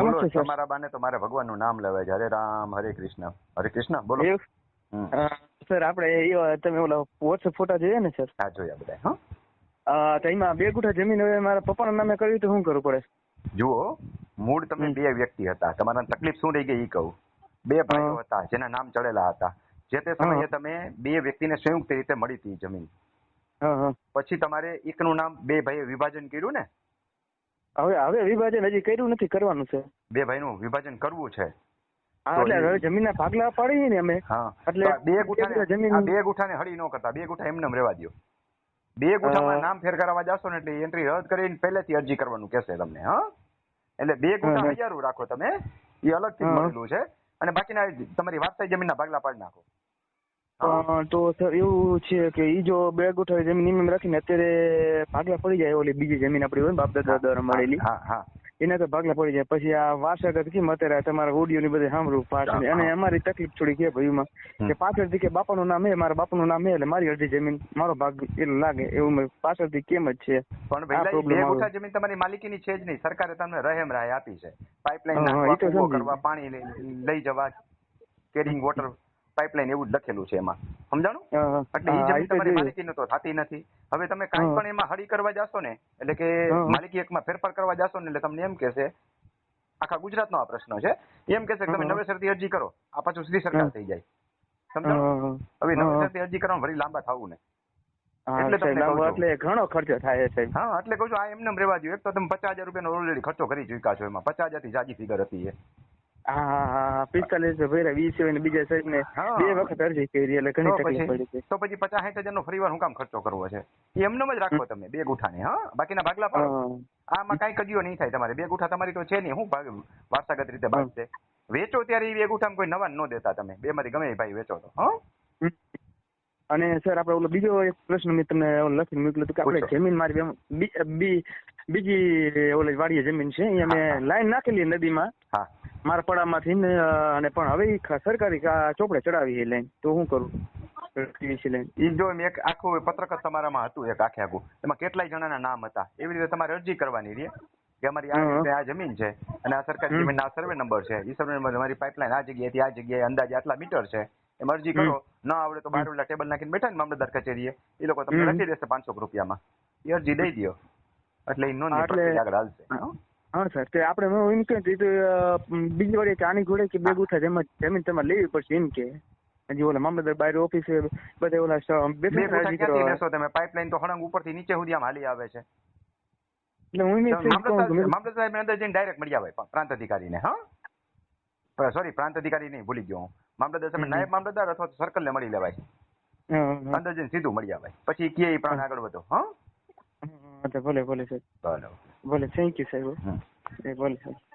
બોલો તમારા બાને તો મારે ભગવાનનું નામ લેવાય છે. હરે રામ હરે કૃષ્ણ. હરે કૃષ્ણ બોલો. સર આપણે તમે ઓલા વોટ્સએપ ફોટા જોયા ને સર? હા જોયા બધા હા. તો એમાં બે ગુઠા જમીન હવે મારા પપ્પાના નામે કરવી તો શું કરવું પડે? જુઓ મૂળ તમે બે વ્યક્તિ હતા. તમારા તકલીફ શું રહી ગઈ એ કહું. બે ભાઈઓ હતા જેના નામ ચડેલા હતા. જે તે સમયે તમે બે વ્યક્તિને સંયુક્ત રીતે મળી હતી જમીન. પછી તમારે એકનું નામ બે ભાઈએ વિભાજન કર્યું ને? હવે હવે વિભાજન હજી કર્યું નથી કરવાનું છે. બે ભાઈનું વિભાજન કરવું છે. એટલે જમીનના ભાગલા પાડીએ ને અમે. એટલે બે ગુઠા જમીન- બે ગુઠાને હળી ન કરતા. બે ગુઠા એમને એમ રહેવા દ્યો. બે ગુઠામાં નામ ફેર કરાવવા જશો ને એટલે એન્ટ્રી રદ કરીને પહેલેથી અરજી કરવાનું કહેશે તમને હા? એટલે બે ગુઠા. હજારું રાખો તમે. એ અલગથી. મળેલું છે. અને બાકીના તમારી વાસ્તવિક જમીનના ભાગલા પાડી નાખો. તો સર એવું છે કે ઈ જો બે ગુઠા જમીન એમ રાખીને અત્યારે ભાગલા પડી જાય ઓલી બીજી જમીન આપણી હોય બાપ દાદા દ્વારા મળેલી. એના તો ભાગલા પડી જાય. પછી આ વારસાગત કેમ અત્યારે તમારા ઓડિયો ની બધે સાંભળું પાછળ અને અમારી તકલીફ થોડી કે ભાઈમાં. કે પાછળથી કે બાપાનું નામ હે મારા બાપાનું નામ હે એટલે મારી અડધી જમીન મારો ભાગ એટલું લાગે એવું પાછળથી કેમ જ છે. પણ બે ગુઠા જમીન તમારી માલિકીની છે જ નહીં. સરકારે તમને રહેમ રાય આપી છે. પાઇપલાઇન કરવા પાણી લઈ લઈ જવા કેરિંગ વોટર પાઇપલાઇન એવું જ લખેલું છે એમાં. સમજાણું? એટલે એ જમીન તમારી માલિકી તો થતી નથી. હવે તમે કાંઈ પણ એમાં હળી કરવા જાશો ને એટલે કે. માલિકી એકમાં ફેરફાર કરવા જાશો ને એટલે તમને એમ કહેશે આખા ગુજરાતનો આ પ્રશ્ન છે. એમ કહેશે કે તમે. નવેસરથી અરજી કરો આ પાછું સીધી સરકાર થઈ જાય. સમજાણું? હવે નવેસરથી અરજી કરવા વળી લાંબા થવું ને. એટલે ઘણો ખર્ચો થાય છે હા એટલે કહું છું આ એમને એમ રહેવા દો એક તો તમે પચાસ હજાર રૂપિયાનો ઓલરેડી ખર્ચો કરી ચૂક્યા છો એમાં. પચાસ હજારથી જાજી ફિગર હતી એ. પિસ્તાલીસ ભર્યા વીસ ને બીજા સાહેબ ને બે વખત અરજી કરી એટલે ઘણી તકલીફ પડી છે. તો પછી પચાસ સાઠ હજાર નો હું કામ ખર્ચો કરવો છે? એમને જ રાખો તમે બે ગુઠાને હા? બાકીના ભાગલા પાડો. આમાં કઈ કદીઓ નહીં થાય તમારે. બે ગુઠા તમારી તો છે નહીં. હું ભાગ વારસાગત રીતે ભાગ છે. વેચો ત્યારે એ બે ગુઠામાં કોઈ નવા ન દેતા તમે. બે માંથી ગમે એ ભાઈ વેચો તો હા? અને સર આપણે ઓલો બીજો એક પ્રશ્ન મેં તમને લખીને મોકલ્યો હતો કે આપણે જમીન મારી બીજી ઓલી વાડીએ જમીન છે. અહીંયા હા. મેં લાઈન નાખેલી નદીમાં. હા. મારા પડામાંથી ને અને પણ હવે સરકારી ચોપડે ચડાવી એ લાઈન તો શું કરું? જો એક આખું પત્રક તમારામાં હતું એક આખે આખું એમાં કેટલાય જણાના નામ હતા. એવી રીતે તમારે અરજી કરવાની રહે કે અમારી આ આ જમીન છે અને આ સરકારી. જમીનના આ સર્વે નંબર છે. ઈ સર્વે નંબર અમારી પાઇપલાઇન આ જગ્યાએથી આ જગ્યાએ અંદાજે આટલા મીટર છે. એમ અરજી કરો ન આવડે તો ઓલા ટેબલ નાખીને બેઠા ને મામલતદાર કચેરીએ. એ લોકો તમને લખી દેશે પાંચસો રૂપિયામાં. એ અરજી દઈ દો એટલે એ હા, પ્રક્રિયા આગળ હાલશે. હં? સર. તે આપણે હું એમ કહે બીજી વાર કે આની જોડે કે બે ગુઠા જમીન જમીન તમારે લેવી પડશે એમ કે. હજી ઓલા મામલતદાર બાયર ઓફિસે બધે ઓલા બે. લેશો તમે? પાઇપલાઇન તો હળંગ ઉપરથી નીચે સુધી આમ હાલી આવે છે. એટલે હું એમ કહું મામલતદાર અંદર જઈને ડાયરેક્ટ મળી આવે પ્રાંત અધિકારીને હા? સોરી પ્રાંત અધિકારી નહીં ભૂલી ગયો હું. મામલતદાર સાહેબ નાયબ મામલતદાર અથવા તો સર્કલ ને મળી લેવાય. અંદર જઈને સીધું મળી આવે. પછી કે પ્રાણ આગળ વધો હા? હા, તો ભલે ભલે સાહેબ. ભલે થેન્ક યુ સાહેબ. એ ભલે સાહેબ.